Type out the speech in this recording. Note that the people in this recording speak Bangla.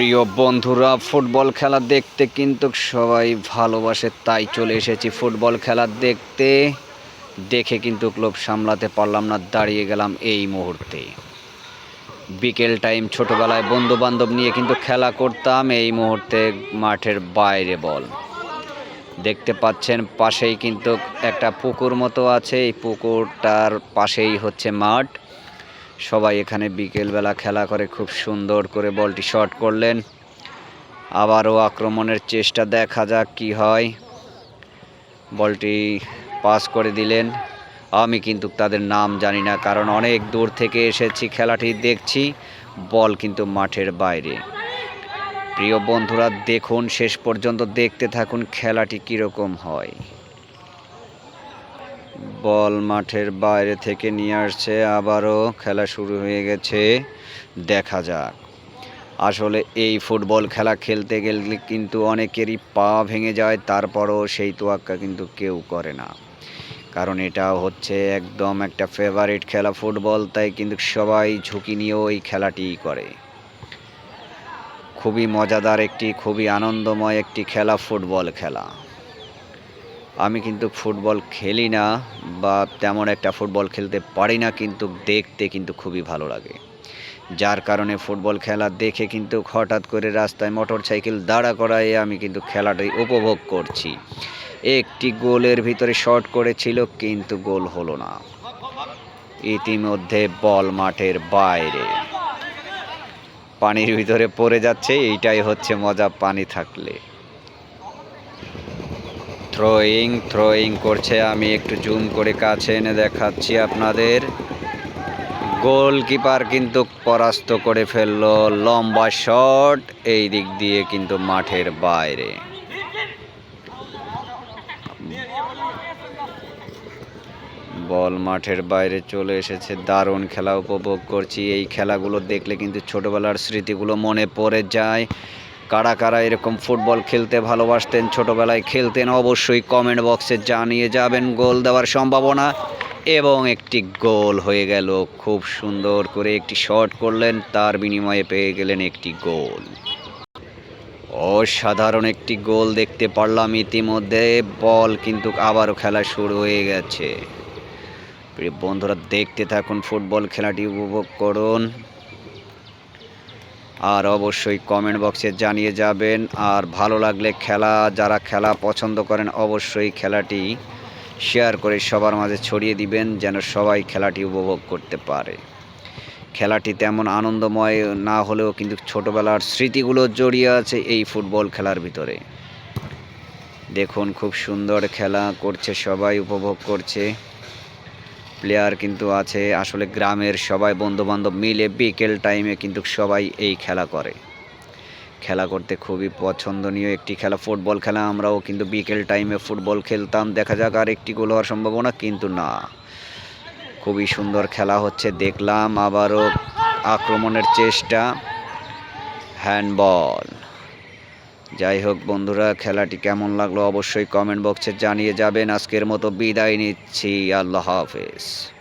প্রিয় বন্ধুরা, ফুটবল খেলা দেখতে কিন্তু সবাই ভালোবাসে, তাই চলে এসেছি ফুটবল খেলা দেখতে। দেখে কিন্তু ক্লোব সামলাতে পারলাম না, দাঁড়িয়ে গেলাম এই মুহূর্তে। বিকেল টাইম, ছোটোবেলায় বন্ধু বান্ধব নিয়ে কিন্তু খেলা করতাম, এই মুহূর্তে মাঠের বাইরে বল। দেখতে পাচ্ছেন, পাশেই কিন্তু একটা পুকুর মতো আছে, এই পুকুরটার পাশেই হচ্ছে মাঠ। সবাই এখানে বিকেলবেলা খেলা করে খুব সুন্দর করে বলটি শট করলেন। আবারও আক্রমণের চেষ্টা দেখা যাক কি হয়। বলটি পাস করে দিলেন। আমি কিন্তু তাদের নাম জানি না, কারণ অনেক দূর থেকে এসেছি, খেলাটি দেখছি। বল কিন্তু মাঠের বাইরে। প্রিয় বন্ধুরা, দেখুন, শেষ পর্যন্ত দেখতে থাকুন খেলাটি কীরকম হয়। বল মাঠের বাইরে থেকে নিয়ে আসছে, আবারও খেলা শুরু হয়ে গেছে। দেখা যাক। আসলে এই ফুটবল খেলা খেলতে গেলে কিন্তু অনেকেরই পা ভেঙে যায়, তারপরও সেই তোয়াক্কা কিন্তু কেউ করে না। কারণ এটা হচ্ছে একদম একটা ফেভারিট খেলা ফুটবল, তাই কিন্তু সবাই ঝুঁকি নিয়েও এই খেলাটিই করে। খুবই মজাদার একটি, খুবই আনন্দময় একটি খেলা ফুটবল খেলা। আমি কিন্তু ফুটবল খেলি না বা তেমন একটা ফুটবল খেলতে পারি না, কিন্তু দেখতে কিন্তু খুবই ভালো লাগে। যার কারণে ফুটবল খেলা দেখে কিন্তু হঠাৎ করে রাস্তায় মোটর সাইকেল দাঁড়া করায় আমি কিন্তু খেলাটি উপভোগ করছি। একটি গোলের ভিতরে শট করেছিল, কিন্তু গোল হলো না। ইতিমধ্যে বল মাঠের বাইরে। পানির ভিতরে পড়ে যাচ্ছে, এইটাই হচ্ছে মজা, পানি থাকলে। থ্রোয়িং থ্রোয়িং করছে। আমি একটু জুম করে কাছে এনে দেখাচ্ছি আপনাদের। গোলকিপার কিন্তু পরাস্ত করে ফেলল। লম্বা শট এই দিক দিয়ে কিন্তু মাঠের বাইরে। বল মাঠের বাইরে চলে এসেছে। দারুণ খেলা উপভোগ করছি। এই খেলাগুলো দেখলে কিন্তু ছোটবেলার স্মৃতিগুলো মনে পড়ে যায়। কারা কারা এরকম ফুটবল খেলতে ভালোবাসতেন ছোটবেলায় খেলতেন অবশ্যই কমেন্ট বক্সে জানিয়ে যাবেন। গোল দেওয়ার সম্ভাবনা এবং একটি গোল হয়ে গেল। খুব সুন্দর করে একটি শট করলেন, তার বিনিময়ে পেয়ে গেলেন একটি গোল। অসাধারণ একটি গোল দেখতে পারলাম ইতিমধ্যে। বল কিন্তু আবারও খেলা শুরু হয়ে গেছে। বন্ধুরা, দেখতে থাকুন ফুটবল খেলাটি, উপভোগ করুন। আর অবশ্যই কমেন্ট বক্সে জানিয়ে যাবেন। আর ভালো লাগলে খেলা, যারা খেলা পছন্দ করেন অবশ্যই খেলাটি শেয়ার করে সবার মাঝে ছড়িয়ে দিবেন, যেন সবাই খেলাটি উপভোগ করতে পারে। খেলাটি তেমন আনন্দময় না হলেও কিন্তু ছোটবেলার স্মৃতিগুলো জড়িয়ে আছে এই ফুটবল খেলার ভিতরে। দেখুন, খুব সুন্দর খেলা করছে, সবাই উপভোগ করছে। প্লেয়ার কিন্তু আছে। আসলে গ্রামের সবাই বন্ধুবান্ধব মিলে বিকেল টাইমে কিন্তু সবাই এই খেলা করে। খেলা করতে খুবই পছন্দনীয় একটি খেলা। ফুটবল খেলা, আমরাও কিন্তু বিকেল টাইমে ফুটবল খেলতাম। দেখা যাক আর একটি গোল হওয়ার সম্ভাবনা কিন্তু না। খুবই সুন্দর খেলা হচ্ছে, দেখলাম আবারও আক্রমণের চেষ্টা। হ্যান্ডবল যাই হোক বন্ধুরা, খেলাটি কেমন লাগল অবশ্যই কমেন্ট বক্সে জানিয়ে যাবেন। আজকের মতো বিদায় নিচ্ছি। আল্লাহ হাফেজ।